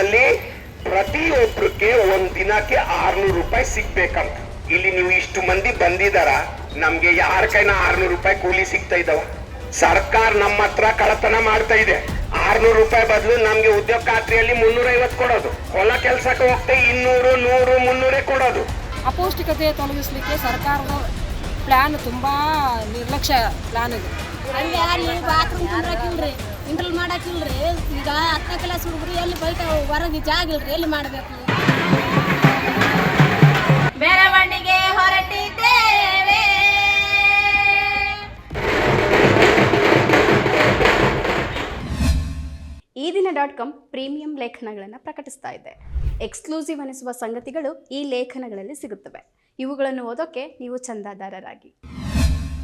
ದೇಶದಲ್ಲಿ ಪ್ರತಿಯೊಬ್ಬರಿಗೆ ಒಂದ್ ದಿನಕ್ಕೆ ಆರ್ನೂರು ರೂಪಾಯಿ ಸಿಗ್ಬೇಕಂತ. ಇಲ್ಲಿ ನೀವು ಇಷ್ಟು ಮಂದಿ ಬಂದಿದಾರ ನಮ್ಗೆ ಯಾರ ಕೈನ ಆರ್ನೂರು ರೂಪಾಯಿ ಕೂಲಿ ಸಿಗ್ತಾ ಇದಾವ? ಸರ್ಕಾರ ನಮ್ಮ ಹತ್ರ ಕಳತನ ಮಾಡ್ತಾ ಇದೆ. ಆರ್ನೂರು ರೂಪಾಯಿ ಬದಲು ನಮ್ಗೆ ಉದ್ಯೋಗ ಖಾತ್ರಿಯಲ್ಲಿ ಮುನ್ನೂರ ಐವತ್ತು ಕೊಡೋದು. ಹೊಲ ಕೆಲ್ಸಕ್ಕೆ ಹೋಗ್ತಾ ಇನ್ನೂರು ನೂರು ಮುನ್ನೂರೇ ಕೊಡೋದು. ಅಪೌಷ್ಟಿಕತೆ ತೊಲಗಿಸ್ಲಿಕ್ಕೆ ಸರ್ಕಾರದ ಪ್ಲಾನ್ ತುಂಬಾ ನಿರ್ಲಕ್ಷ್ಯ ಪ್ಲಾನ್ ಇದೆ. ಇಂಟ್ರಲ್ ಮಾಡಾಕಿಲ್ರಿ ಈಗ ಹತ್ತನೇ ಕ್ಲಾಸ್ ಹುಡುಗರು ಎಲ್ಲಿ ಬೈತಾವ? ಹೊರಗೆ ಜಾಗ ಇಲ್ರಿ, ಎಲ್ಲಿ ಮಾಡಬೇಕು? ಹೊರಟಿದ್ದೇವೆ ಈ ದಿನ ಡಾಟ್ ಕಾಮ್ ಪ್ರೀಮಿಯಂ ಲೇಖನಗಳನ್ನು ಪ್ರಕಟಿಸ್ತಾ ಇದೆ. ಎಕ್ಸ್ಕ್ಲೂಸಿವ್ ಅನಿಸುವ ಸಂಗತಿಗಳು ಈ ಲೇಖನಗಳಲ್ಲಿ ಸಿಗುತ್ತವೆ. ಇವುಗಳನ್ನು ಓದೋಕೆ ನೀವು ಚಂದಾದಾರರಾಗಿ.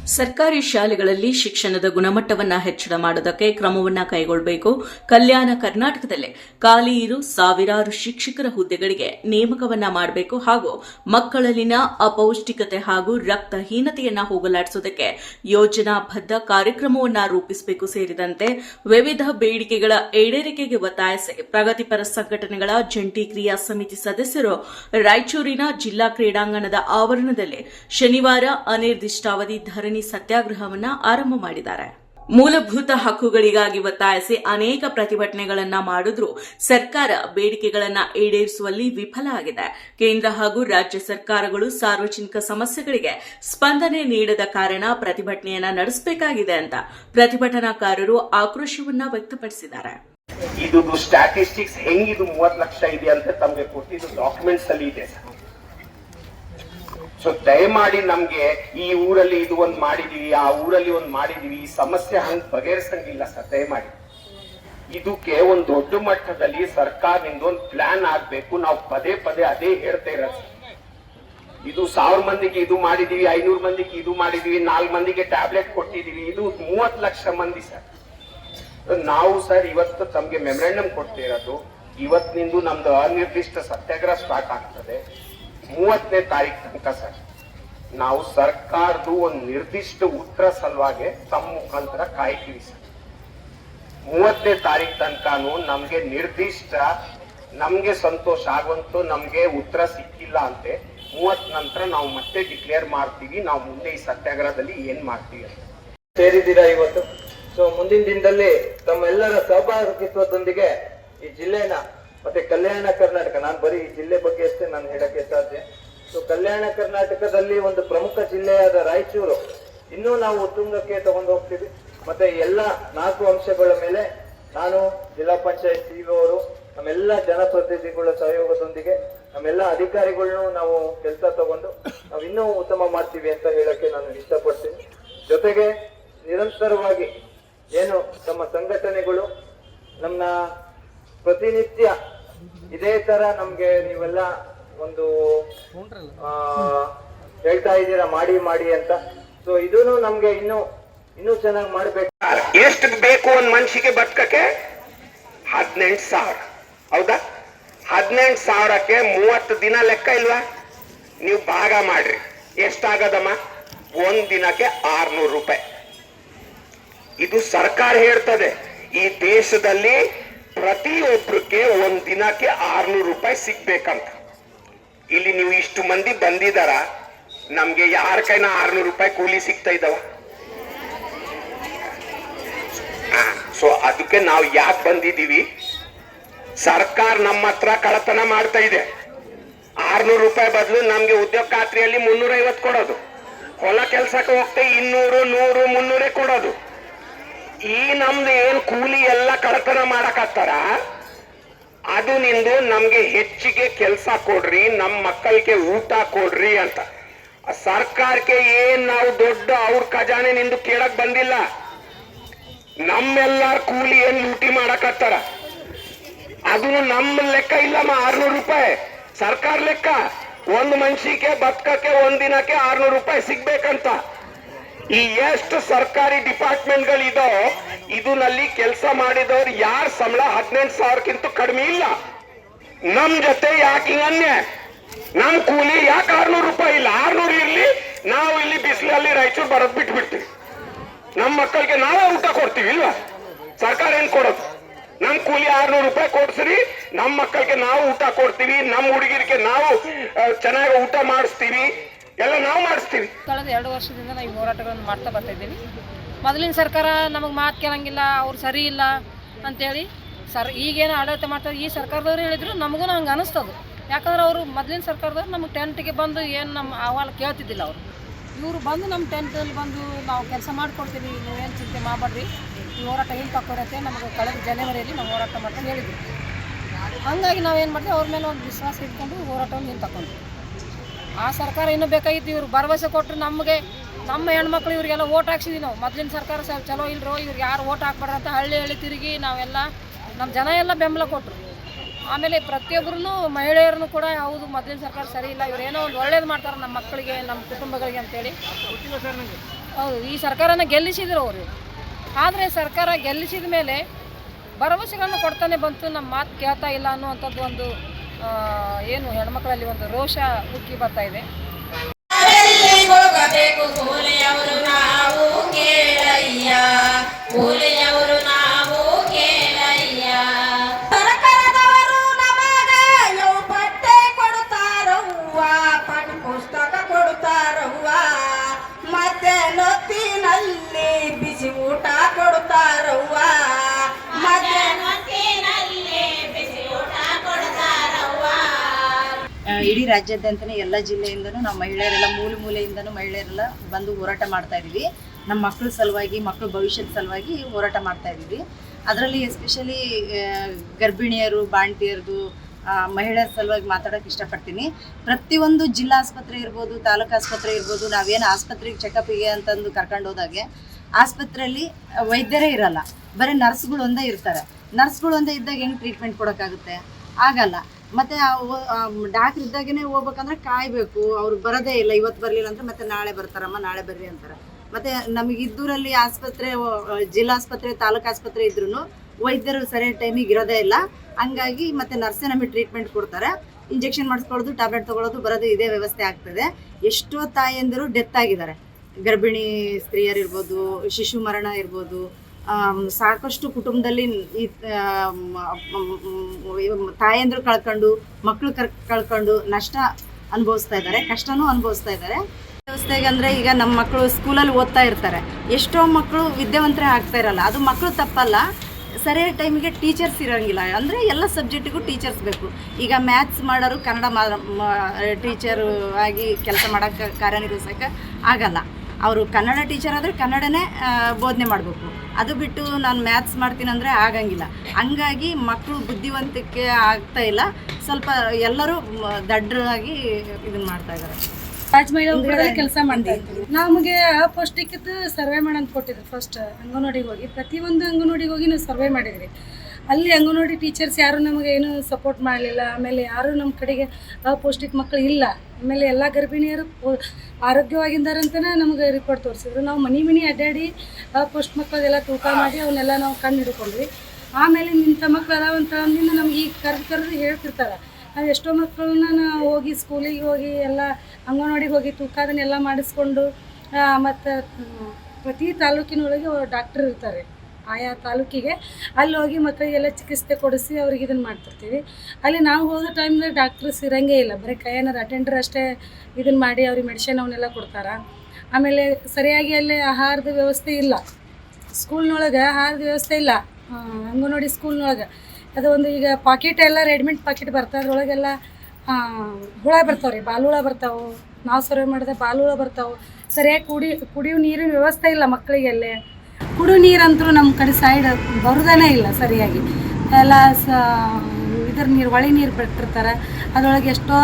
ಸರ್ಕಾರಿ ಶಾಲೆಗಳಲ್ಲಿ ಶಿಕ್ಷಣದ ಗುಣಮಟ್ಟವನ್ನ ಹೆಚ್ಚಳ ಮಾಡೋದಕ್ಕೆ ಕ್ರಮವನ್ನ ಕೈಗೊಳ್ಳಬೇಕು ಕಲ್ಯಾಣ ಕರ್ನಾಟಕದಲ್ಲೇ ಖಾಲಿ ಇರು ಸಾವಿರಾರು ಶಿಕ್ಷಕರ ಹುದ್ದೆಗಳಿಗೆ ನೇಮಕವನ್ನ ಮಾಡಬೇಕು ಹಾಗೂ ಮಕ್ಕಳಲ್ಲಿನ ಅಪೌಷ್ಟಿಕತೆ ಹಾಗೂ ರಕ್ತಹೀನತೆಯನ್ನ ಹೋಗಲಾಡಿಸುವುದಕ್ಕೆ ಯೋಜನಾಬದ್ಧ ಕಾರ್ಯಕ್ರಮವನ್ನ ರೂಪಿಸಬೇಕು ಸೇರಿದಂತೆ ವಿವಿಧ ಬೇಡಿಕೆಗಳ ಈಡೇರಿಕೆಗೆ ಒತ್ತಾಯಿಸಿ ಪ್ರಗತಿಪರ ಸಂಘಟನೆಗಳ ಜಂಟಿ ಕ್ರಿಯಾ ಸಮಿತಿ ಸದಸ್ಯರು ರಾಯಚೂರಿನ ಜಿಲ್ಲಾ ಕ್ರೀಡಾಂಗಣದ ಆವರಣದಲ್ಲಿ ಶನಿವಾರ ಅನಿರ್ದಿಷ್ಟಾವಧಿ ಧರಣಿ ಸತ್ಯಾಗ್ರಹವನ್ನ ಆರಂಭ ಮಾಡಿದ್ದಾರೆ. ಮೂಲಭೂತ ಹಕ್ಕುಗಳಿಗಾಗಿ ಒತ್ತಾಯಿಸಿ ಅನೇಕ ಪ್ರತಿಭಟನೆಗಳನ್ನ ಮಾಡಿದ್ರೂ. ಸರ್ಕಾರ ಬೇಡಿಕೆಗಳನ್ನ ಈಡೇರಿಸುವಲ್ಲಿ ವಿಫಲ ಆಗಿದೆ. ಕೇಂದ್ರ ಹಾಗೂ ರಾಜ್ಯ ಸರ್ಕಾರಗಳು ಸಾರ್ವಜನಿಕ ಸಮಸ್ಯೆಗಳಿಗೆ ಸ್ಪಂದನೆ ನೀಡದ ಕಾರಣ ಪ್ರತಿಭಟನೆಯನ್ನ ನಡೆಸಬೇಕಾಗಿದೆ ಅಂತ ಪ್ರತಿಭಟನಾಕಾರರು ಆಕ್ರೋಶವನ್ನ ವ್ಯಕ್ತಪಡಿಸಿದ್ದಾರೆ. ಇದು ಸ್ಟಾಟಿಸ್ಟಿಕ್ಸ್ ಹೆಂಗಿದು ಮೂವತ್ ಲಕ್ಷ ಇದೆ ಅಂತ ತಮಗೆ ಕೊಟ್ಟಿದ್ದು ಡಾಕ್ಯುಮೆಂಟ್ಸ್ ಅಲ್ಲಿ ಇದೆ ಸೊ ದಯಮಾಡಿ ನಮ್ಗೆ ಈ ಊರಲ್ಲಿ ಇದು ಒಂದ್ ಮಾಡಿದೀವಿ, ಆ ಊರಲ್ಲಿ ಒಂದ್ ಮಾಡಿದೀವಿ, ಈ ಸಮಸ್ಯೆ ಹಂಗ್ ಬಗೆಹರಿಸಂಗಿಲ್ಲ ಸರ್, ದಯಮಾಡಿ. ಇದಕ್ಕೆ ಒಂದ್ ದೊಡ್ಡ ಮಟ್ಟದಲ್ಲಿ ಸರ್ಕಾರದಿಂದ ಒಂದು ಪ್ಲಾನ್ ಆಗ್ಬೇಕು. ನಾವು ಪದೇ ಪದೇ ಅದೇ ಹೇಳ್ತಾ ಇರೋದು ಇದು ಸಾವಿರ ಮಂದಿಗೆ ಇದು ಮಾಡಿದೀವಿ, ಐನೂರು ಮಂದಿಗೆ ಇದು ಮಾಡಿದೀವಿ, ನಾಲ್ಕು ಮಂದಿಗೆ ಟ್ಯಾಬ್ಲೆಟ್ ಕೊಟ್ಟಿದೀವಿ, ಇದು ಮೂವತ್ ಲಕ್ಷ ಮಂದಿ ಸರ್. ನಾವು ಸರ್ ಇವತ್ತು ತಮ್ಗೆ ಮೆಮೊರಂಡಮ್ ಕೊಡ್ತಾ ಇರೋದು, ಇವತ್ತಿನಿಂದ ನಮ್ದು ಅನಿರ್ದಿಷ್ಟ ಸತ್ಯಾಗ್ರಹ ಸ್ಟಾರ್ಟ್ ಆಗ್ತದೆ. ಮೂವತ್ತನೇ ತಾರೀಕು ತನಕ ಸರ್. ನಾವು ಸರ್ಕಾರದ ಒಂದು ನಿರ್ದಿಷ್ಟ ಉತ್ತರ ಸಲುವಾಗಿ ತಮ್ಮ ಮುಖಾಂತರ ಕಾಯ್ತೀವಿ ಸರ್. ಮೂವತ್ತನೇ ತಾರೀಕು ತನಕನು ನಮಗೆ ನಿರ್ದಿಷ್ಟ, ನಮಗೆ ಸಂತೋಷ ಆಗುವಂತೂ ನಮಗೆ ಉತ್ತರ ಸಿಕ್ಕಿಲ್ಲ ಅಂತೆ ಮೂವತ್ ನಂತರ ನಾವು ಮತ್ತೆ ಡಿಕ್ಲೇರ್ ಮಾಡ್ತೀವಿ, ನಾವು ಮುಂದೆ ಈ ಸತ್ಯಾಗ್ರಹದಲ್ಲಿ ಏನ್ ಮಾಡ್ತೀವಿ ಸೇರಿದ್ದೀರಾ ಇವತ್ತು? ಸೊ ಮುಂದಿನ ದಿನದಲ್ಲಿ ತಮ್ಮೆಲ್ಲರ ಸಹಭಾಗಿತ್ವದೊಂದಿಗೆ ಈ ಜಿಲ್ಲೆನ ಮತ್ತೆ ಕಲ್ಯಾಣ ಕರ್ನಾಟಕ, ನಾನು ಬರೀ ಜಿಲ್ಲೆ ಬಗ್ಗೆ ಅಷ್ಟೇ ನಾನು ಹೇಳಕ್ಕೆ ಸಾಧ್ಯ. ಸೊ ಕಲ್ಯಾಣ ಕರ್ನಾಟಕದಲ್ಲಿ ಒಂದು ಪ್ರಮುಖ ಜಿಲ್ಲೆಯಾದ ರಾಯಚೂರು. ಇನ್ನೂ ನಾವು ಉತ್ತುಂಗಕ್ಕೆ ತಗೊಂಡು ಹೋಗ್ತೀವಿ. ಮತ್ತೆ ಎಲ್ಲ ನಾಲ್ಕು ಅಂಶಗಳ ಮೇಲೆ ನಾನು ಜಿಲ್ಲಾ ಪಂಚಾಯತ್ ಸಿಇಒ ಅವರು, ನಮ್ಮೆಲ್ಲ ಜನಪ್ರತಿನಿಧಿಗಳ ಸಹಯೋಗದೊಂದಿಗೆ, ನಮ್ಮೆಲ್ಲ ಅಧಿಕಾರಿಗಳನ್ನು ನಾವು ಕೆಲಸ ತಗೊಂಡು ನಾವು ಇನ್ನೂ ಉತ್ತಮ ಮಾಡ್ತೀವಿ ಅಂತ ಹೇಳಕ್ಕೆ ನಾನು ಇಷ್ಟಪಡ್ತೀನಿ. ಜೊತೆಗೆ ನಿರಂತರವಾಗಿ ಏನು ನಮ್ಮ ಸಂಘಟನೆಗಳು ನಮ್ಮ ಪ್ರತಿನಿತ್ಯ ಇದೇ ತರ ನಮ್ಗೆ ನೀವೆಲ್ಲ ಒಂದು ಹೇಳ್ತಾ ಇದ್ದೀರಾ, ಮಾಡಿ ಮಾಡಿ ಅಂತ. ಸೊ ಇದೂನು ನಮ್ಗೆ ಇನ್ನು, ಇನ್ನೂ ಚೆನ್ನಾಗಿ ಮಾಡ್ಬೇಕು. ಎಷ್ಟು ಬೇಕು ಒಂದ್ ಮನ್ಷಿಗೆ ಬದುಕಕ್ಕೆ? ಹದಿನೆಂಟು ಸಾವಿರ. ಹೌದಾ? ಹದಿನೆಂಟು ಸಾವಿರಕ್ಕೆ ಮೂವತ್ತು ದಿನ ಲೆಕ್ಕ ಇಲ್ವಾ? ನೀವು ಭಾಗ ಮಾಡ್ರಿ. ಎಷ್ಟಾಗದಮ್ಮ? ಒಂದ್ ದಿನಕ್ಕೆ ಆರ್ನೂರು ರೂಪಾಯಿ. ಇದು ಸರ್ಕಾರ ಹೇಳ್ತದೆ. ಈ ದೇಶದಲ್ಲಿ ಪ್ರತಿಯೊಬ್ಬರಿಗೆ ಒಂದು ದಿನಕ್ಕೆ ಆರ್ನೂರು ರೂಪಾಯಿ ಸಿಗ್ಬೇಕಂತ. ಇಲ್ಲಿ ನೀವು ಇಷ್ಟು ಮಂದಿ ಬಂದಿದಾರ, ನಮ್ಗೆ ಯಾರ ಕೈನ ಆರ್ನೂರು ರೂಪಾಯಿ ಕೂಲಿ ಸಿಗ್ತಾ ಇದಾವ? ಸೊ ಅದಕ್ಕೆ ನಾವು ಯಾಕೆ ಬಂದಿದ್ದೀವಿ ಸರ್ಕಾರ ನಮ್ಮ ಹತ್ರ ಕಳತನ ಮಾಡ್ತಾ ಇದೆ. ಆರ್ನೂರು ರೂಪಾಯಿ ಬದಲು ನಮ್ಗೆ ಉದ್ಯೋಗ ಖಾತ್ರಿಯಲ್ಲಿ ಮುನ್ನೂರ ಐವತ್ತು ಕೊಡೋದು. ಹೊಲ ಕೆಲ್ಸಕ್ಕೆ ಹೋಗ್ತಾ ಇನ್ನೂರು, ನೂರು, ಮುನ್ನೂರೇ ಕೊಡೋದು. ಈ ನಮ್ದು ಏನ್ ಕೂಲಿ ಎಲ್ಲ ಕಳತನ ಮಾಡಕತ್ತಾರ? ಅದು ನಿಂದು ನಮ್ಗೆ ಹೆಚ್ಚಿಗೆ ಕೆಲಸ ಕೊಡ್ರಿ ನಮ್ಮ ಮಕ್ಕಳಿಗೆ ಊಟ ಕೊಡ್ರಿ ಅಂತ. ಸರ್ಕಾರಕ್ಕೆ ಏನ್ ನಾವು ದೊಡ್ಡ, ಅವ್ರ ಖಜಾನೆ ನಿಂದು ಕೇಳಕ್ ಬಂದಿಲ್ಲ. ನಮ್ಮೆಲ್ಲಾರ ಕೂಲಿ ಏನ್ ಲೂಟಿ ಮಾಡಕತ್ತಾರ? ಅದು ನಮ್ಮ ಲೆಕ್ಕ ಇಲ್ಲಮ್ಮ, ಆರ್ನೂರು ರೂಪಾಯಿ. ಸರ್ಕಾರ ಲೆಕ್ಕ. ಒಂದು ಮನ್ಷಿಗೆ ಬದುಕಕ್ಕೆ ಒಂದ್ ದಿನಕ್ಕೆ ಆರ್ನೂರು ರೂಪಾಯಿ ಸಿಗ್ಬೇಕಂತ. ಈ ಎಷ್ಟು ಸರ್ಕಾರಿ ಡಿಪಾರ್ಟ್ಮೆಂಟ್ಗಳಿದೋ ನಲ್ಲಿ ಕೆಲಸ ಮಾಡಿದವ್ರು ಯಾರ ಸಂಬಳ ಹದಿನೆಂಟು ಸಾವಿರಕ್ಕಿಂತ ಕಡಿಮೆ ಇಲ್ಲ. ನಮ್ ಜೊತೆ ಯಾಕೆ ಹಿಂಗನ್ಯ ನಮ್ ಕೂಲಿ ಯಾಕೆ ಆರ್ನೂರು ರೂಪಾಯಿ ಇಲ್ಲ? ಆರ್ನೂರು ಇರ್ಲಿ, ನಾವು ಇಲ್ಲಿ ಬಿಸಿಲಲ್ಲಿ ರಾಯಚೂರು ಬರೋದ್ ಬಿಟ್ಬಿಡ್ತೀವಿ. ನಮ್ಮ ಮಕ್ಕಳಿಗೆ ನಾವೇ ಊಟ ಕೊಡ್ತೀವಿ, ಇಲ್ವಾ? ಸರ್ಕಾರ ಏನ್ ಕೊಡೋದು? ನಮ್ ಕೂಲಿ ಆರ್ನೂರು ರೂಪಾಯಿ ಕೊಡ್ಸ್ರಿ ನಮ್ಮ ಮಕ್ಕಳಿಗೆ ನಾವು ಊಟ ಕೊಡ್ತೀವಿ ನಮ್ಮ ಹುಡುಗಿರಿಗೆ ನಾವು ಚೆನ್ನಾಗಿ ಊಟ ಮಾಡಿಸ್ತೀವಿ. ಎಲ್ಲ ನಾವು ಮಾಡಿಸ್ತೀವಿ. ಕಳೆದ ಎರಡು ವರ್ಷದಿಂದ ನಾವು ಈ ಹೋರಾಟಗಳನ್ನು ಮಾಡ್ತಾ ಬರ್ತಾ ಇದ್ದೀವಿ. ಮೊದಲಿನ ಸರ್ಕಾರ ನಮಗೆ ಮಾತು ಕೇಳಂಗಿಲ್ಲ ಅವ್ರು ಸರಿ ಇಲ್ಲ ಅಂತೇಳಿ ಸರ್ ಈಗೇನು ಆಡಳಿತ ಮಾಡ್ತಾರೆ ಈ ಸರ್ಕಾರದವ್ರು ಹೇಳಿದ್ರು ನಮಗೂ ನಂಗೆ ಅನಿಸ್ತದೆ. ಯಾಕಂದ್ರೆ ಅವರು ಮೊದಲಿನ ಸರ್ಕಾರದವ್ರು ನಮಗೆ ಟೆಂಟ್ಗೆ ಬಂದು ಏನು ನಮ್ಮ ಅಹವಾಲು ಕೇಳ್ತಿದ್ದಿಲ್ಲ ಅವರು. ಇವರು ಬಂದು ನಮ್ಮ ಟೆಂಟಲ್ಲಿ ಬಂದು ನಾವು ಕೆಲಸ ಮಾಡಿಕೊಡ್ತೀವಿ ನೀವೇನು ಚಿಂತೆ ಮಾಡಬೇಡ್ರಿ. ಈ ಹೋರಾಟ ಹಿಂಗೆ ತಕ್ಕೊರತ್ತೆ ನಮಗೆ ಕಳೆದ ಜನವರಿಯಲ್ಲಿ ನಾವು ಹೋರಾಟ ಮಾಡ್ಕೊಂಡು ಹೇಳಿದ್ವಿ. ಹಂಗಾಗಿ ನಾವೇನು ಮಾಡ್ತೀವಿ ಅವ್ರ ಮೇಲೆ ಒಂದು ವಿಶ್ವಾಸ ಇಟ್ಕೊಂಡು ಹೋರಾಟವನ್ನು ಹಿಂಗೆ ತಗೊಂಡ್ವಿ ಆ ಸರ್ಕಾರ ಇನ್ನೂ ಬೇಕಾಗಿತ್ತು ಇವ್ರು ಭರವಸೆ ಕೊಟ್ಟರು ನಮಗೆ, ನಮ್ಮ ಹೆಣ್ಮಕ್ಳು ಇವರಿಗೆಲ್ಲ ಓಟ್ ಹಾಕ್ಸಿದ್ವಿ ನಾವು. ಮೊದಲಿನ ಸರ್ಕಾರ ಸ್ವಲ್ಪ ಚಲೋ ಇಲ್ರೋ ಇವ್ರಿಗೆ ಯಾರು ಓಟ್ ಹಾಕ್ಬಾರ್ದು ಅಂತ ಹಳ್ಳಿ ಹಳ್ಳಿ ತಿರುಗಿ ನಾವೆಲ್ಲ ನಮ್ಮ ಜನ ಎಲ್ಲ ಬೆಂಬಲ ಕೊಟ್ಟರು ಆಮೇಲೆ ಪ್ರತಿಯೊಬ್ಬರೂ ಮಹಿಳೆಯರನ್ನು ಕೂಡ ಹೌದು, ಮೊದಲಿನ ಸರ್ಕಾರ ಸರಿ ಇಲ್ಲ, ಇವ್ರು ಏನೋ ಒಂದು ಒಳ್ಳೇದು ಮಾಡ್ತಾರೆ ನಮ್ಮ ಮಕ್ಕಳಿಗೆ, ನಮ್ಮ ಕುಟುಂಬಗಳಿಗೆ ಅಂತೇಳಿ. ಹೌದು, ಈ ಸರ್ಕಾರನ ಗೆಲ್ಲಿಸಿದ್ರು ಅವರು. ಆದರೆ ಸರ್ಕಾರ ಗೆಲ್ಲಿಸಿದ ಮೇಲೆ ಭರವಸೆಗಳನ್ನು ಕೊಡ್ತಾನೆ ಬಂತು ನಮ್ಮ ಮಾತು ಕೇಳ್ತಾ ಇಲ್ಲ ಅನ್ನುವಂಥದ್ದು ಒಂದು ಏನು ಹೆಣ್ಮಕ್ಳಲ್ಲಿ ಒಂದು ರೋಷ ಉಕ್ಕಿ ಬರ್ತಾ ಇದೆ. ಇಡೀ ರಾಜ್ಯಾದ್ಯಂತನೇ ಎಲ್ಲ ಜಿಲ್ಲೆಯಿಂದನೂ ನಮ್ಮ ಮಹಿಳೆಯರೆಲ್ಲ ಮೂಲೆ ಮೂಲೆಯಿಂದನೂ ಮಹಿಳೆಯರೆಲ್ಲ ಬಂದು ಹೋರಾಟ ಮಾಡ್ತಾ ಇದೀವಿ ನಮ್ಮ ಮಕ್ಕಳ ಸಲುವಾಗಿ, ಮಕ್ಕಳ ಭವಿಷ್ಯದ ಸಲುವಾಗಿ ಹೋರಾಟ ಮಾಡ್ತಾ ಇದೀವಿ ಅದರಲ್ಲಿ ಎಸ್ಪೆಷಲಿ ಗರ್ಭಿಣಿಯರು, ಬಾಣ್ತಿಯರದು ಮಹಿಳೆಯರ ಸಲುವಾಗಿ ಮಾತಾಡೋಕೆ ಇಷ್ಟಪಡ್ತೀನಿ. ಪ್ರತಿಯೊಂದು ಜಿಲ್ಲಾ ಆಸ್ಪತ್ರೆ ಇರ್ಬೋದು, ತಾಲೂಕು ಆಸ್ಪತ್ರೆ ಇರ್ಬೋದು, ನಾವೇನು ಆಸ್ಪತ್ರೆಗೆ ಚೆಕಪ್ಗೆ ಅಂತಂದು ಕರ್ಕೊಂಡು ಹೋದಾಗೆ ಆಸ್ಪತ್ರೆಯಲ್ಲಿ ವೈದ್ಯರೇ ಇರಲ್ಲ. ಬರೀ ನರ್ಸ್ಗಳು ಒಂದೇ ಇರ್ತಾರೆ. ನರ್ಸ್ಗಳು ಒಂದೇ ಇದ್ದಾಗ ಹೆಂಗೆ ಟ್ರೀಟ್ಮೆಂಟ್ ಕೊಡೋಕ್ಕಾಗುತ್ತೆ? ಆಗಲ್ಲ. ಮತ್ತೆ ಡಾಕ್ಟರ್ ಇದ್ದಾಗೇನೆ ಹೋಗ್ಬೇಕಂದ್ರೆ ಕಾಯ್ಬೇಕು. ಅವ್ರು ಬರೋದೇ ಇಲ್ಲ, ಇವತ್ತು ಬರಲಿಲ್ಲ ಅಂದ್ರೆ ಮತ್ತೆ ನಾಳೆ ಬರ್ತಾರಮ್ಮ, ನಾಳೆ ಬರ್ರಿ ಅಂತಾರೆ. ಮತ್ತೆ ನಮಗೆ ಇದ್ದೂರಲ್ಲಿ ಆಸ್ಪತ್ರೆ ಜಿಲ್ಲಾಸ್ಪತ್ರೆ ತಾಲೂಕು ಆಸ್ಪತ್ರೆ ಇದ್ರೂ ವೈದ್ಯರು ಸರಿಯಾದ ಟೈಮಿಗೆ ಇರೋದೇ ಇಲ್ಲ. ಹಂಗಾಗಿ ಮತ್ತೆ ನರ್ಸೇ ನಮಗೆ ಟ್ರೀಟ್ಮೆಂಟ್ ಕೊಡ್ತಾರೆ. ಇಂಜೆಕ್ಷನ್ ಮಾಡಿಸ್ಕೊಳ್ಳೋದು, ಟ್ಯಾಬ್ಲೆಟ್ ತೊಗೊಳೋದು ಬರೋದು ಇದೇ ವ್ಯವಸ್ಥೆ ಆಗ್ತದೆ. ಎಷ್ಟೋ ತಾಯಂದಿರು ಡೆತ್ ಆಗಿದ್ದಾರೆ. ಗರ್ಭಿಣಿ ಸ್ತ್ರೀಯರಿರ್ಬೋದು, ಶಿಶು ಮರಣ ಇರ್ಬೋದು ಸಾಕಷ್ಟು ಕುಟುಂಬದಲ್ಲಿ ತಾಯಂದ್ರು ಕಳ್ಕೊಂಡು ಮಕ್ಕಳು ಕರ್, ಕಳ್ಕೊಂಡು ನಷ್ಟ ಅನುಭವಿಸ್ತಾ ಇದ್ದಾರೆ, ಕಷ್ಟನೂ ಅನುಭವಿಸ್ತಾ ಇದ್ದಾರೆ. ವ್ಯವಸ್ಥೆಗೆ ಅಂದರೆ ಈಗ ನಮ್ಮ ಮಕ್ಕಳು ಸ್ಕೂಲಲ್ಲಿ ಓದ್ತಾ ಇರ್ತಾರೆ. ಎಷ್ಟೋ ಮಕ್ಕಳು ವಿದ್ಯಾವಂತರೇ ಆಗ್ತಾ ಇರಲ್ಲ. ಅದು ಮಕ್ಕಳು ತಪ್ಪಲ್ಲ. ಸರಿಯಾದ ಟೈಮಿಗೆ ಟೀಚರ್ಸ್ ಇರೋಂಗಿಲ್ಲ. ಅಂದರೆ ಎಲ್ಲ ಸಬ್ಜೆಕ್ಟಿಗೂ ಟೀಚರ್ಸ್ ಬೇಕು. ಈಗ ಮ್ಯಾಥ್ಸ್ ಮಾಡೋರು ಕನ್ನಡ ಮಾ ಟೀಚರು ಆಗಿ ಕೆಲಸ ಮಾಡೋಕ್ಕೆ ಕಾರ್ಯನಿರ್ವಹಿಸೋಕೆ ಆಗಲ್ಲ. ಅವರು ಕನ್ನಡ ಟೀಚರ್ ಆದರೆ ಕನ್ನಡನೇ ಬೋಧನೆ ಮಾಡಬೇಕು. ಅದು ಬಿಟ್ಟು ನಾನು ಮ್ಯಾಥ್ಸ್ ಮಾಡ್ತೀನಿ ಅಂದರೆ ಆಗಂಗಿಲ್ಲ. ಹಂಗಾಗಿ ಮಕ್ಕಳು ಬುದ್ಧಿವಂತಿಕೆ ಆಗ್ತಾ ಇಲ್ಲ. ಸ್ವಲ್ಪ ಎಲ್ಲರೂ ದಡ್ಡರಾಗಿ ಇದನ್ನ ಮಾಡ್ತಾ ಇದ್ದಾರೆ ಕೆಲಸ ಮಾಡಿದ್ವಿ ನಮಗೆ ಪೌಷ್ಟಿಕದ ಸರ್ವೆ ಮಾಡಂತ ಕೊಟ್ಟಿದ್ರು ಫಸ್ಟ್ ಅಂಗನವಾಡಿಗೆ ಹೋಗಿ. ಪ್ರತಿಯೊಂದು ಅಂಗನವಾಡಿಗೆ ಹೋಗಿ ನಾವು ಸರ್ವೆ ಮಾಡಿದ್ರಿ ಅಲ್ಲಿ ಅಂಗನವಾಡಿ ಟೀಚರ್ಸ್ ಯಾರು ನಮಗೆ ಏನು ಸಪೋರ್ಟ್ ಮಾಡಲಿಲ್ಲ ಆಮೇಲೆ ಯಾರು ನಮ್ಮ ಕಡೆಗೆ ಅಪೌಷ್ಟಿಕ ಮಕ್ಕಳು ಇಲ್ಲ. ಆಮೇಲೆ ಎಲ್ಲ ಗರ್ಭಿಣಿಯರು ಆರೋಗ್ಯವಾಗಿದ್ದಾರಂತನೇ ನಮಗೆ ರಿಪೋರ್ಟ್ ತೋರಿಸಿದ್ರು. ನಾವು ಮನೆ ಮನಿ ಅಡ್ಡಾಡಿ ಪೋಸ್ಟ್ ಮಕ್ಕಳಿಗೆಲ್ಲ ತೂಕ ಮಾಡಿ ಅವನ್ನೆಲ್ಲ ನಾವು ಕಣ್ಣು ಹಿಡ್ಕೊಂಡ್ವಿ. ಆಮೇಲೆ ನಿಂತ ಮಕ್ಳು ಅದಾವ ಅಂತ ಅಂದಿಂದ ನಮ್ಗೆ ಈಗ ಕರೆದು ಕರೆದು ಹೇಳ್ತಿರ್ತಾರೆ. ನಾವು ಎಷ್ಟೋ ಮಕ್ಕಳನ್ನ ನಾವು ಹೋಗಿ ಸ್ಕೂಲಿಗೆ ಹೋಗಿ ಎಲ್ಲ ಅಂಗನವಾಡಿಗೆ ಹೋಗಿ ತೂಕ ಅದನ್ನೆಲ್ಲ ಮಾಡಿಸ್ಕೊಂಡು ಮತ್ತು ಪ್ರತಿ ತಾಲೂಕಿನೊಳಗೆ ಡಾಕ್ಟ್ರ್ ಇರ್ತಾರೆ. ಆಯಾ ತಾಲೂಕಿಗೆ. ಅಲ್ಲಿ ಹೋಗಿ ಮಕ್ಕಳಿಗೆಲ್ಲ ಚಿಕಿತ್ಸೆ ಕೊಡಿಸಿ ಅವ್ರಿಗೆ ಇದನ್ನು ಮಾಡ್ತಿರ್ತೀವಿ. ಅಲ್ಲಿ ನಾವು ಹೋದ ಟೈಮ್ನಲ್ಲಿ ಡಾಕ್ಟರ್ಸ್ ಇರೋಂಗೇ ಇಲ್ಲ. ಬರೀ ಕೈಯನ್ನಾರ ಅಟೆಂಡರ್ ಅಷ್ಟೇ ಇದನ್ನು ಮಾಡಿ ಅವ್ರಿಗೆ ಮೆಡಿಷನ್ ಅವನ್ನೆಲ್ಲ ಕೊಡ್ತಾರೆ? ಆಮೇಲೆ ಸರಿಯಾಗಿ ಅಲ್ಲಿ ಆಹಾರದ ವ್ಯವಸ್ಥೆ ಇಲ್ಲ. ಸ್ಕೂಲ್ನೊಳಗೆ ಆಹಾರದ ವ್ಯವಸ್ಥೆ ಇಲ್ಲ. ನೋಡಿ ಸ್ಕೂಲ್ನೊಳಗೆ. ಅದು ಒಂದು ಈಗ ಪಾಕೆಟ್ ಎಲ್ಲ ರೆಡಿಮೇಡ್ ಪಾಕೆಟ್ ಬರ್ತಾ, ಅದ್ರೊಳಗೆಲ್ಲ ಹುಳ ಬರ್ತಾವೆ ರೀ. ಬಾಲು ಹುಳ ಬರ್ತಾವೆ. ನಾವು ಸರ್ವೆ ಮಾಡಿದ್ರೆ ಬಾಲುಳ ಬರ್ತಾವೆ. ಸರಿಯಾಗಿ ಕುಡಿ, ಕುಡಿಯೋ ನೀರಿನ ವ್ಯವಸ್ಥೆ ಇಲ್ಲ ಮಕ್ಕಳಿಗೆ ಕುಡಿಯೋ ನೀರಂತೂ ನಮ್ಮ ಕಡೆ ಸೈಡ್ ಬರೋದೇ ಇಲ್ಲ ಸರಿಯಾಗಿ. ಎಲ್ಲ ಸ ಇದ್ರ ನೀರು ಹೊಳೆ ನೀರು ಬಿಟ್ಟಿರ್ತಾರೆ. ಅದರೊಳಗೆ ಎಷ್ಟೋ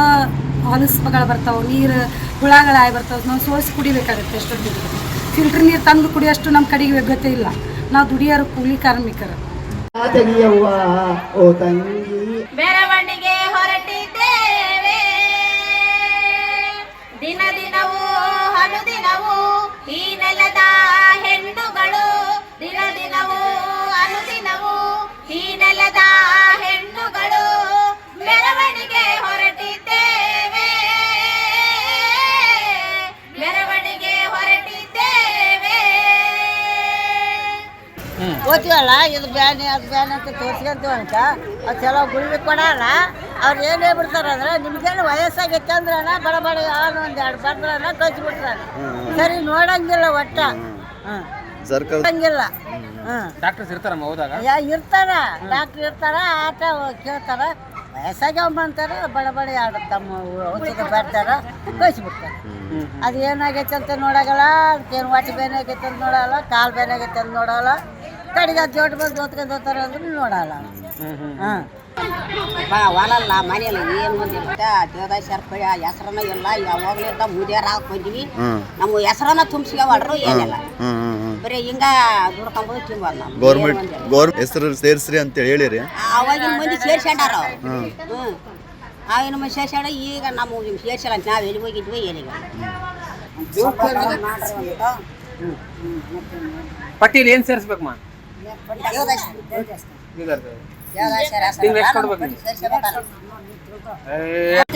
ಹೊಲಸುಗಳು ಬರ್ತಾವೆ ನೀರು ಹುಳಗಳಾಗಿ ಬರ್ತಾವೆ ನಾವು ಸೋಸಿ ಕುಡಿಬೇಕಾಗುತ್ತೆ ಎಷ್ಟೊತ್ತಿಗೆ. ಫಿಲ್ಟರ್ ನೀರು ತಂದು ಕುಡಿಯೋಷ್ಟು ನಮ್ಮ ಕಡೆಗೆ ಯೋಗ್ಯತೆ ಇಲ್ಲ. ನಾವು ದುಡಿಯೋರು ಕೂಲಿ ಕಾರ್ಮಿಕರು. ಮೆರವಣಿಗೆ ಹೊರಟಿದ್ದೇವೆ. ತಗೋತೀವಲ್ಲ ಇದು ಬ್ಯಾನೆ ಅದು ಬ್ಯಾನೆ ಅಂತ ತೋರಿಸ್ಕೊಂತೀವಿ ಅಂತ. ಅದು ಚಲೋ ಗುಳಿಗೆ ಕೊಡಲ್ಲ. ಅವ್ರು ಏನೇ ಹೇಳ್ಬಿಡ್ತಾರೆ ಅಂದ್ರೆ ನಿಮ್ಗೇನು ವಯಸ್ಸಾಗೈತೆ ಅಂದ್ರೆ ಬಡ ಬಡ ಯಾವನು ಒಂದು ಎರಡು ಬಂದ್ರನ್ನ ಕಳ್ಸಿ ಬಿಡ್ತಾರೆ ಸರಿ ನೋಡಂಗಿಲ್ಲ ಒಟ್ಟ. ಹಾಂ ಸರ್ಕಾರ ನೋಡಂಗಿಲ್ಲ. ಡಾಕ್ಟರ್ಸ್ ಇರ್ತಾರಮ್ಮ ಹೋದಾಗ? ಯಾ ಇರ್ತಾರ. ಡಾಕ್ಟರ್ ಇರ್ತಾರ ಆಟ ಕೇಳ್ತಾರ. ವಯಸ್ಸಾಗ್ಯಾವ ಬಂತಾರೆ ಬಡ ಬಡ ಎರಡು ತಮ್ಮ ಔಷಧ ಬರ್ತಾರ ಕಳಿಸ್ಬಿಡ್ತಾರೆ. ಅದು ಏನಾಗೈತೆ ಅಂತ ನೋಡಾಗಲ್ಲ. ಅದಕ್ಕೇನು ಹೊಟ್ಟೆ ಬೇನೆ ಆಗೈತೆ ಅಂತ ನೋಡಲ್ಲ ಕಾಲು ಬೇನೆ ಆಗೈತೆ ಅಂತ ನೋಡಲ್ಲ. ಕಡೆಗೆ ಅದು ಜೋಟ್ ಬಂದು ಜೋತ್ಕೊಂಡು ಹೋಗ್ತಾರೆ ಅಂದ್ರೆ ನೋಡಲ್ಲ. ಹಾಂ. ಒಲಲ್ಲ ಮನೆಯಲ್ಲ ಏನು ಬಂದಿಲ್ಲ ದೇವದಾಯ ಸರ್ಪಳಿ ಹೆಸರನ್ನ ಎಲ್ಲ ಯಾವಾಗಲಿಂದ ಮುದಿಯಾರ ಹಾಕೊಂಡಿವಿ ನಮ್ಮ ಹೆಸರನ್ನ ತುಂಬಿಸ್ಕೊವಲ್ರು ಏನಿಲ್ಲ. ಬರೀ ಹಿಂಗ ದುಡ್ಕೊಂಬೋದು ತಿಂಬೋದು ನಾವು. ಗೌರ್ಮೆಂಟ್ ಗೌರ್ಮೆಂಟ್ ಹೆಸರು ಸೇರಿಸ್ರಿ ಅಂತ ಹೇಳಿರಿ. ಅವಾಗಿನ ಮಂದಿ ಸೇರ್ಸ್ಕೊಂಡಾರ ಹ್ಞೂ ಆಗಿನ ಮಂದಿ ಸೇರ್ಸ್ಕೊಂಡ ಈಗ ನಮ್ಮ ಸೇರ್ಸಲ್ಲ ಅಂತ ನಾವು ಎಲ್ಲಿ ಹೋಗಿದ್ವಿ ಏನಿಲ್ಲ. ಪಟ್ಟಿಯಲ್ಲಿ ಏನ್ ಸೇರಿಸ್ಬೇಕಮ್ಮ?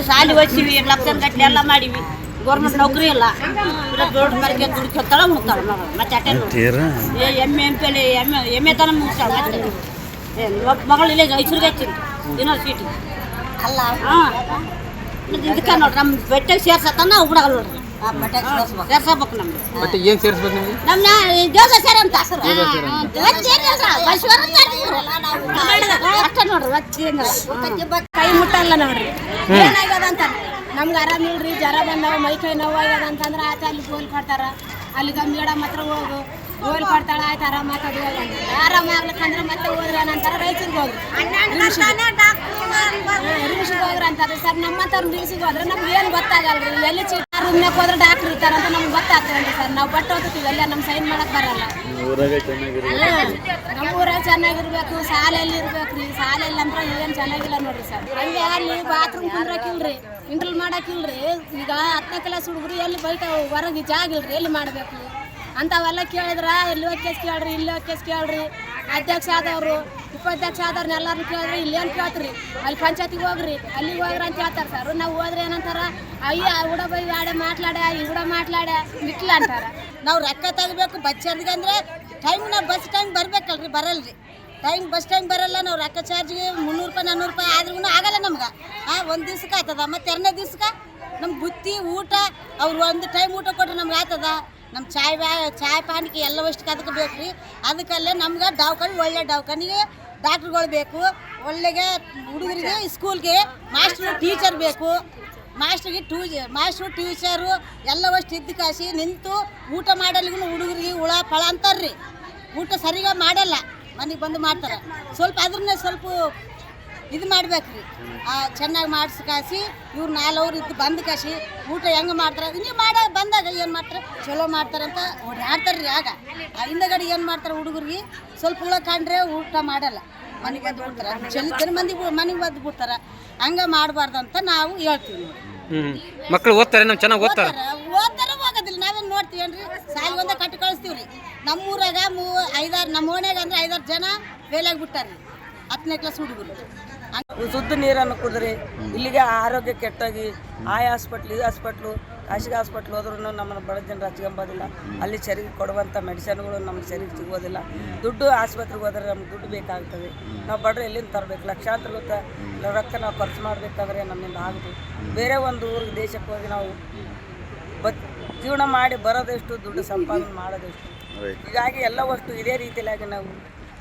ಶಾಲೆ ಓದಿಸಿವಿ ಲಕ್ಷ ಗಟ್ಟಲೆ ಎಲ್ಲ ಮಾಡಿವಿ ಗೌರ್ಮೆಂಟ್ ನೌಕರಿ ಇಲ್ಲ ದೊಡ್ಡ ಮರಿಗೆ ದುಡ್ಕೊತಾಳ ಮುಗ್ತಾಳ ಮತ್ತೆ ಅಟೆ ಎಮ್ಮೆ ಎಂ ಪಿ ಎಮ್ಮೆ ಎಮ್ಮೆ ತನ ಮುಗಿಸ್ತಾಳ ಮತ್ತೆ ಮಗಳು ಇಲ್ಲೇ ಮೈಸೂರಿಗೆ ಹಚ್ಚಿನಿ ಸೀಟಿಗೆ ಅಲ್ಲ. ಹಾಂ. ಇದಕ್ಕೆ ನೋಡ್ರಿ ನಮ್ಮ ಬೆಟ್ಟಕ್ಕೆ ಸೇರ್ಸತ್ತ ನಾವು ಬಿಡಗಲ್ಲ ನೋಡ್ರಿ. ಸೇರ್ಸಬೇಕು. ಮತ್ತೆ ಏನ್ ಸೇರಿಸ್ಬೇಕು ನಿಮ್ಗೆ? ನಮ್ನ ದೇವಸ ಸೇರ ಅಂತ ಅಷ್ಟ ನೋಡ್ರಿ ಕೈ ಮುಟ್ಟಲ್ಲ ನೋಡ್ರಿ. ಏನಾಗ್ಯದ ಅಂತ ನಮ್ಗೆ ಆರಾಮಿಲ್ರಿ ಜ್ವರ ಬಂದಾವ ಮೈ ಕೈ ನೋವು ಆಗ್ಯದ ಅಂತಂದ್ರೆ ಆತ ಅಲ್ಲಿ ಗೋಲ್ ಕೊಡ್ತಾರ. ಅಲ್ಲಿ ಮೇಡಮ್ ಮಾತ್ರ ಹೋಗು. ಗೋಲ್ ಕೊಡ್ತಾಳ ಆಯ್ತು ಆರಾಮ ಆಗ್ತದೆ ಆರಾಮ ಆಗ್ಲಕ್ಕಂದ್ರೆ ಮತ್ತೆ ಹೋದ್ರೆ ನಂತರ ರೈತರಿಗೆ ಹೋದ್ರು ರಿಲ್ಸಿಗೆ ಹೋದ್ರ ಅಂತಾರೆ ಸರ್ ನಮ್ಮಂತವ್ರು ರಿಮಿಷಿಗೆ ಹೋದ್ರೆ ನಮ್ಗೆ ಏನು ಗೊತ್ತಾಗಲ್ರಿ? ಎಲ್ಲಿ ಚೀಟ ರೂಮ್ನಾಗ ಹೋದ್ರೆ ಡಾಕ್ಟ್ರ್ ಇರ್ತಾರ ಅಂತ ನಮ್ಗೆ ಗೊತ್ತಾಗ್ತದೆ ಸರ್. ನಾವು ಬಟ್ಟೆ ಹೋಗ್ತೀವಿ ಎಲ್ಲ ನಮ್ಮ ಸೈನ್ ಮಾಡಕ್ ಬರಲ್ಲ. ನಮ್ಮ ಊರಾಗ ಚೆನ್ನಾಗಿರ್ಬೇಕು ಶಾಲೆಯಲ್ಲಿ ಇರ್ಬೇಕ್ರಿ. ಶಾಲೆಯಲ್ಲಿ ಅಂದ್ರೆ ಏನ್ ಚೆನ್ನಾಗಿಲ್ಲ ನೋಡ್ರಿ ಸರ್. ಹಂಗೆ ಅಲ್ಲಿ ಬಾತ್ರೂಮ್ ಕುಂದ್ರಕಿಲ್ರಿ ಇಂಟ್ರಲ್ ಮಾಡಕ್ಕಿಲ್ರಿ ಈಗ ಹತ್ತನೇ ಕ್ಲಾಸ್ ಹುಡುಗರು ಎಲ್ಲಿ ಬೈಟ ಹೊರಗೆ ಜಾಗ ಇಲ್ರಿ ಎಲ್ಲಿ ಮಾಡ್ಬೇಕು? ಅಂಥವೆಲ್ಲ ಕೇಳಿದ್ರೆ ಇಲ್ಲಿ ಕೇಸ್ ಕೇಳ್ರಿ ಇಲ್ಲಿ ಕೇಸ್ ಕೇಳ್ರಿ. ಅಧ್ಯಕ್ಷ ಆದವರು, ಉಪಾಧ್ಯಕ್ಷ ಆದವ್ರನ್ನ ಎಲ್ಲರನ್ನ ಕೇಳಿದ್ರೆ ಇಲ್ಲೇನು ಕೇಳ್ತೀರಿ. ಅಲ್ಲಿ ಪಂಚಾಯತಿಗೆ ಹೋಗ್ರಿ, ಅಲ್ಲಿಗೆ ಹೋಗ್ರಿ ಅಂತ ಹೇಳ್ತಾರೆ ಸರ್. ನಾವು ಹೋದ್ರೆ ಏನಂತಾರ? ಅಯ್ಯ ಹುಡ ಬೈ ಆಡೆ ಮಾತಾಡ ಈ ಹುಡ ಮಾತಾಡ ಮಿಟ್ಲ ಅಂತಾರ. ನಾವು ರೊಕ್ಕ ತೆಗಿಬೇಕು ಚಾರ್ಜ್ಗೆ ಅಂದ್ರೆ ಟೈಮ್ ನಾವು ಬಸ್ ಟೈಮ್ ಬರಬೇಕಲ್ರಿ, ಬರಲ್ರಿ. ಟೈಮ್ ಬಸ್ ಟೈಮ್ ಬರಲ್ಲ, ನಾವು ರೊಕ್ಕ ಚಾರ್ಜ್ಗೆ ಮುನ್ನೂರು ರೂಪಾಯಿ ನಾನ್ನೂರು ರೂಪಾಯಿ ಆದ್ರೂ ಆಗಲ್ಲ ನಮ್ಗೆ. ಆ, ಒಂದು ದಿವ್ಸಕ್ಕೆ ಆಯ್ತದ ಮತ್ತೆ ಎರಡನೇ ದಿವ್ಸಕ್ಕೆ? ನಮ್ಗೆ ಬುತ್ತಿ, ಊಟ, ಅವ್ರು ಒಂದು ಟೈಮ್ ಊಟ ಕೊಟ್ಟರೆ ನಮ್ಗೆ ಆಯ್ತದ ನಮ್ಮ ಚಾಯ್ ಚಾಯ್ ಪಾನಿಗೆ ಎಲ್ಲವಷ್ಟಕ್ಕೆ ಅದಕ್ಕೆ ಬೇಕು ರೀ? ಅದಕ್ಕಲ್ಲೇ ನಮ್ಗೆ ದವಾಖಾನೆ ಒಳ್ಳೆ ದವಾಖಾನಿಗೆ ಡಾಕ್ಟ್ರುಗಳು ಬೇಕು. ಒಳ್ಳೆಗೆ ಹುಡುಗರಿಗೆ ಸ್ಕೂಲ್ಗೆ ಮಾಸ್ಟ್ರು, ಟೀಚರ್ ಬೇಕು. ಮಾಸ್ಟ್ರಿಗೆ ಟೂ, ಮಾಸ್ಟ್ರು, ಟೀಚರು ಎಲ್ಲವಷ್ಟು ಇದ್ದು ಕಾಸಿ ನಿಂತು ಊಟ ಮಾಡಲಿಗೂ ಹುಡುಗರಿಗೆ ಹುಳ ಫಳ ಅಂತಾರ್ರಿ. ಊಟ ಸರಿಗ ಮಾಡಲ್ಲ. ಮನೆಗೆ ಬಂದು ಮಾಡ್ತಾರೆ. ಸ್ವಲ್ಪ ಅದ್ರನ್ನೇ ಸ್ವಲ್ಪ ಇದು ಮಾಡ್ಬೇಕ್ರಿ. ಚೆನ್ನಾಗಿ ಮಾಡಿಸಿ ಕಾಸಿ ಇವ್ರು ನಾಲ್ವರು ಇದ್ದು ಬಂದು ಕಾಸಿ ಊಟ ಹೆಂಗೆ ಮಾಡ್ತಾರೆ? ಹಿಂಗೆ ಮಾಡ ಬಂದಾಗ ಏನು ಮಾಡ್ತಾರೆ? ಚಲೋ ಮಾಡ್ತಾರೆ ಅಂತ ಓಡಾಡ್ತಾರೆ ರೀ ಆಗ. ಆ ಹಿಂದಗಡೆ ಏನು ಮಾಡ್ತಾರೆ ಹುಡುಗರಿಗೆ ಸ್ವಲ್ಪ ಹುಳ ಕಂಡ್ರೆ ಊಟ ಮಾಡಲ್ಲ. ಮನೆಗೆ ಬಂದು ಬಿಡ್ತಾರೆ. ಚೆಲ್ಲಿದ್ದರ ಮಂದಿ ಮನೆಗೆ ಬಂದು ಬಿಡ್ತಾರೆ. ಹಂಗೆ ಮಾಡಬಾರ್ದು ಅಂತ ನಾವು ಹೇಳ್ತೀವಿ ಮಕ್ಕಳು ಓದ್ತಾರೆ ನಾವು ಚೆನ್ನಾಗಿ ಓದ್ತಾರೆ? ಓದ್ತಾರೆ. ಹೋಗೋದಿಲ್ಲ. ನಾವೇನು ನೋಡ್ತೀವೇನ್ರಿ ಸಾಲಿ ಒಂದ ಕಟ್ಟಿ ಕಳಿಸ್ತೀವ್ರಿ. ನಮ್ಮೂರಾಗ ಮೂ ಐದಾರು ನಮ್ಮ ಓಣ್ಯಾಗ ಅಂದ್ರೆ ಐದಾರು ಜನ ಬೇಲಾಗಿ ಬಿಟ್ಟಾರ್ರಿ ಹತ್ತನೇ ಕ್ಲಾಸ್ ಹುಡುಗರು. ಶುದ್ಧ ನೀರನ್ನು ಕುಡಿದ್ರಿ ಇಲ್ಲಿಗೆ ಆರೋಗ್ಯ ಕೆಟ್ಟಾಗಿ ಆ ಹಾಸ್ಪಿಟ್ಲ್ ಈ ಹಾಸ್ಪಿಟ್ಲು ಖಾಸಗಿ ಹಾಸ್ಪಿಟ್ಲ್ ಹೋದ್ರೂ ನಮ್ಮನ್ನು ಬಡ ಜನರು ಹಚ್ಕೊಂಬೋದಿಲ್ಲ. ಅಲ್ಲಿ ಸರಿಗೆ ಕೊಡುವಂಥ ಮೆಡಿಸನ್ಗಳು ನಮ್ಗೆ ಸರಿಗೆ ಸಿಗೋದಿಲ್ಲ. ದುಡ್ಡು ಆಸ್ಪತ್ರೆಗೆ ಹೋದ್ರೆ ನಮ್ಗೆ ದುಡ್ಡು ಬೇಕಾಗ್ತದೆ. ನಾವು ಬಡ್ರೆ ಎಲ್ಲಿಂದ ತರಬೇಕು? ಲಕ್ಷಾಂತರ ಗೊತ್ತ ರೊಕ್ಕ ನಾವು ಖರ್ಚು ಮಾಡಬೇಕಾದ್ರೆ ನಮ್ಮಿಂದ ಆಗುದು. ಬೇರೆ ಒಂದು ಊರಿಗೆ ದೇಶಕ್ಕೆ ಹೋಗಿ ನಾವು ಬತ್ ಜೀವನ ಮಾಡಿ ಬರೋದೆಷ್ಟು ದುಡ್ಡು ಸಂಪಾದನೆ ಮಾಡೋದೆಷ್ಟು. ಹೀಗಾಗಿ ಎಲ್ಲ ವಸ್ತು ಇದೇ ರೀತಿಯಾಗಿ ನಾವು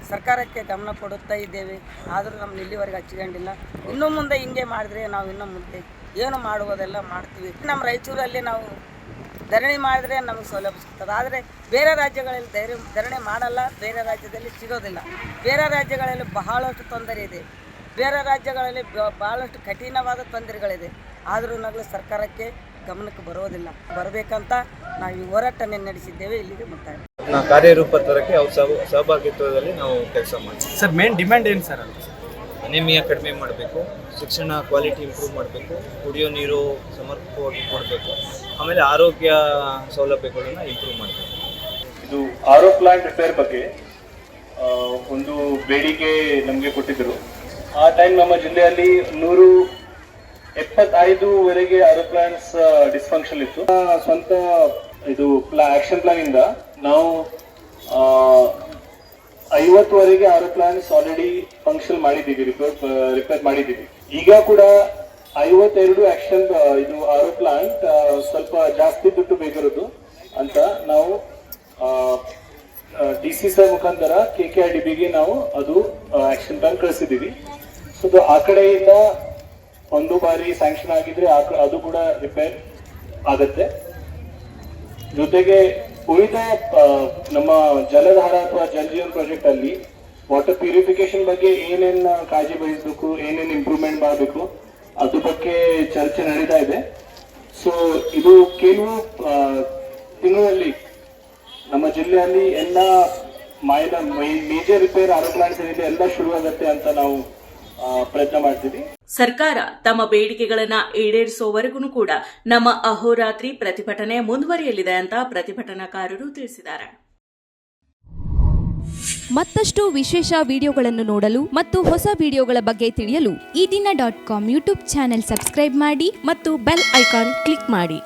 ಸರ್ಕಾರಕ್ಕೆ ಗಮನ ಕೊಡುತ್ತಾ ಇದ್ದೇವೆ. ಆದರೂ ನಮ್ಮ ಇಲ್ಲಿವರೆಗೆ ಹಚ್ಕೊಂಡಿಲ್ಲ ಇನ್ನು ಮುಂದೆ ಹಿಂಗೆ ಮಾಡಿದ್ರೆ ನಾವು ಇನ್ನು ಮುಂದೆ ಏನು ಮಾಡುವುದೆಲ್ಲ ಮಾಡ್ತೀವಿ. ನಮ್ಮ ರಾಯಚೂರಲ್ಲಿ ನಾವು ಧರಣಿ ಮಾಡಿದ್ರೆ ನಮಗೆ ಸೌಲಭ್ಯ ಸಿಗ್ತದೆ. ಆದರೆ ಬೇರೆ ರಾಜ್ಯಗಳಲ್ಲಿ ಧೈರ್ಯ, ಧರಣಿ ಮಾಡಲ್ಲ, ಬೇರೆ ರಾಜ್ಯದಲ್ಲಿ ಸಿಗೋದಿಲ್ಲ. ಬೇರೆ ರಾಜ್ಯಗಳಲ್ಲಿ ಬಹಳಷ್ಟು ತೊಂದರೆ ಇದೆ. ಬೇರೆ ರಾಜ್ಯಗಳಲ್ಲಿ ಬಹಳಷ್ಟು ಕಠಿಣವಾದ ತೊಂದರೆಗಳಿದೆ. ಆದರೂ ನಗಲು ಸರ್ಕಾರಕ್ಕೆ ಗಮನಕ್ಕೆ ಬರೋದಿಲ್ಲ. ಬರಬೇಕಂತ ನಾವು ಈ ಹೋರಾಟನೆ ನಡೆಸಿದ್ದೇವೆ ಇಲ್ಲಿಗೆ ಮುಕ್ತಾಯ ಕಾರ್ಯರೂಪ ತರಕ್ಕೆ ಅವ್ರ ಸಹ ಸಹಭಾಗಿತ್ವದಲ್ಲಿ ನಾವು ಕೆಲಸ ಮಾಡ್ತೀವಿ. ಸರ್ ಮೇನ್ ಡಿಮ್ಯಾಂಡ್ ಏನು ಸರ್ ಅಂತ ಅನಿಮಿಯಾ ಕಡಿಮೆ ಮಾಡಬೇಕು ಶಿಕ್ಷಣ ಕ್ವಾಲಿಟಿ ಇಂಪ್ರೂವ್ ಮಾಡಬೇಕು ಕುಡಿಯೋ ನೀರು ಸಮರ್ಪಕವಾಗಿ ಕೊಡಬೇಕು ಆಮೇಲೆ ಆರೋಗ್ಯ ಸೌಲಭ್ಯಗಳನ್ನು ಇಂಪ್ರೂವ್ ಮಾಡಬೇಕು. ಇದು ಆರೋ ಪ್ಲಾಂಟ್ ರಿಪೇರ್ ಬಗ್ಗೆ ಒಂದು ಬೇಡಿಕೆ ನಮಗೆ ಕೊಟ್ಟಿದ್ದರು. ಆ ಟೈಮ್ ನಮ್ಮ ಜಿಲ್ಲೆಯಲ್ಲಿ ನೂರು ಎಪ್ಪತ್ತೈದುವರೆಗೆ ಆರೋ ಪ್ಲಾಂಟ್ಸ್ ಡಿಸ್ಫಂಕ್ಷನ್ ಇತ್ತು. ಸ್ವಂತ ಇದು ಪ್ಲಾ ಆಕ್ಷನ್ ಪ್ಲಾನ್ ಇಂದ ನಾವು ಐವತ್ತುವರೆಗೆ ಆರು ಪ್ಲಾನ್ಸ್ ಆಲ್ರೆಡಿ ಫಂಕ್ಷನ್ ಮಾಡಿದ್ದೀವಿ ರಿಪೇರ್ ರಿಪೇರ್ ಮಾಡಿದ್ದೀವಿ. ಈಗ ಕೂಡ ಐವತ್ತೆರಡು ಆಕ್ಷನ್ ಇದು ಏರೋಪ್ಲಾಂಟ್ ಸ್ವಲ್ಪ ಜಾಸ್ತಿ ದುಡ್ಡು ಬೇಕಿರೋದು ಅಂತ ನಾವು ಡಿ ಸಿ ಸರ್ ಮುಖಾಂತರ ಕೆ ಕೆ ಆರ್ ಡಿ ಬಿಗೆ ನಾವು ಅದು ಆಕ್ಷನ್ ಪ್ಲಾನ್ ಕಳಿಸಿದ್ದೀವಿ. ಸೊ ಆ ಕಡೆಯಿಂದ ಒಂದು ಬಾರಿ ಸ್ಯಾಂಕ್ಷನ್ ಆಗಿದ್ರೆ ಅದು ಕೂಡ ರಿಪೇರ್ ಆಗತ್ತೆ. ಜೊತೆಗೆ ಉಳಿದ ನಮ್ಮ ಜಲಧಾರ ಅಥವಾ ಜಲ್ ಜೀವನ್ ಪ್ರಾಜೆಕ್ಟ್ ಅಲ್ಲಿ ವಾಟರ್ ಪ್ಯೂರಿಫಿಕೇಶನ್ ಬಗ್ಗೆ ಏನೇನ್ ಕಾಳಜಿ ವಹಿಸಬೇಕು, ಏನೇನ್ ಇಂಪ್ರೂವ್ಮೆಂಟ್ ಮಾಡಬೇಕು ಅದ್ರ ಬಗ್ಗೆ ಚರ್ಚೆ ನಡೀತಾ ಇದೆ. ಸೊ ಇದು ಕೆಲವು ತಿಂಗಳಲ್ಲಿ ನಮ್ಮ ಜಿಲ್ಲೆಯಲ್ಲಿ ಎಲ್ಲ ಮೈನ ಮೇಜರ್ ರಿಪೇರ್ ಆರೋ ಪ್ಲಾಂಟ್ಸ್ ಎಲ್ಲ ಶುರುವಾಗತ್ತೆ ಅಂತ ನಾವು ಪ್ರಯತ್ನ ಮಾಡ್ತೀವಿ. ಸರ್ಕಾರ ತಮ್ಮ ಬೇಡಿಕೆಗಳನ್ನ ಈಡೇರಿಸುವವರೆಗೂ ಕೂಡ ನಮ್ಮ ಅಹೋರಾತ್ರಿ ಪ್ರತಿಭಟನೆ ಮುಂದುವರಿಯಲಿದೆ ಅಂತ ಪ್ರತಿಭಟನಾಕಾರರು ತಿಳಿಸಿದ್ದಾರೆ. ಮತ್ತಷ್ಟು ವಿಶೇಷ ವಿಡಿಯೋಗಳನ್ನು ನೋಡಲು ಮತ್ತು ಹೊಸ ವಿಡಿಯೋಗಳ ಬಗ್ಗೆ ತಿಳಿಯಲು ಈ ದಿನ dot com YouTube channel subscribe ಮಾಡಿ ಮತ್ತು ಬೆಲ್ ಐಕಾನ್ ಕ್ಲಿಕ್ ಮಾಡಿ.